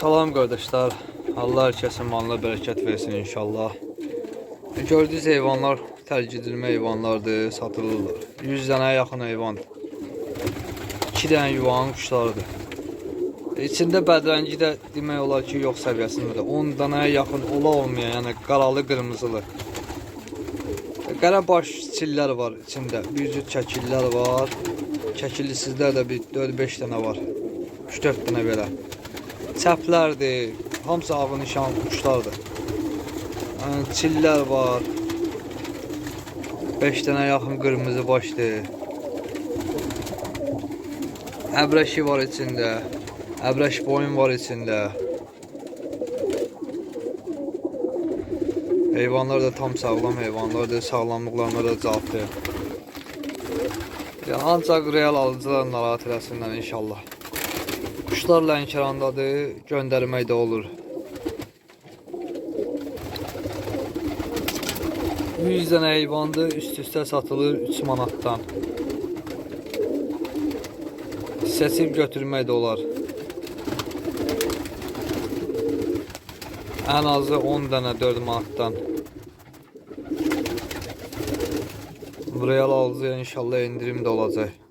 Salam kardeşler. Allah herkesin malına bereket versin inşallah. Gördüğünüz heyvanlar tercih edilme heyvanlardır, satılırlar. 100 dənəyə yaxın heyvan. 2 dənə yuvanın quşlarıdır. İçində bədrəngi də demək olar ki, yox səviyyəsindədir. 10 dənəyə yaxın ola olmayan, yəni qaralı, qırmızılı. Qara baş çillər var içində. Bir cüt çəkillər var. Çəkilisizlər də bir 4-5 dənə var. 3-4 dənə belə. Çəplərdir. Hamısı avı nişan quşlardır. Yəni, çillər var. 5 dənə yaxın qırmızı başdır. Əbrəşi var içində. Əbrəş boyun var içində. Heyvanlar da tam sağlam heyvanlardır. Sağlamlıqlarına da cavabdır. Yəni, ancaq real alıcılar narahat eləsinlər inşallah. Quşlar Lənkərandadır, göndərmək də olur. 100 dənə heyvandır, üst-üstə satılır 3 manatdan. Seçib götürmək də olar. Ən azı 10 dənə 4 manatdan. Real alıcıya inşallah indirim də olacaq.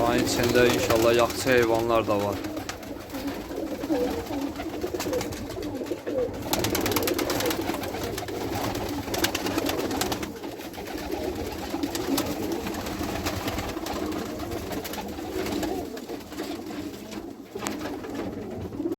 Buranın içində inşallah yaxşı heyvanlar da var.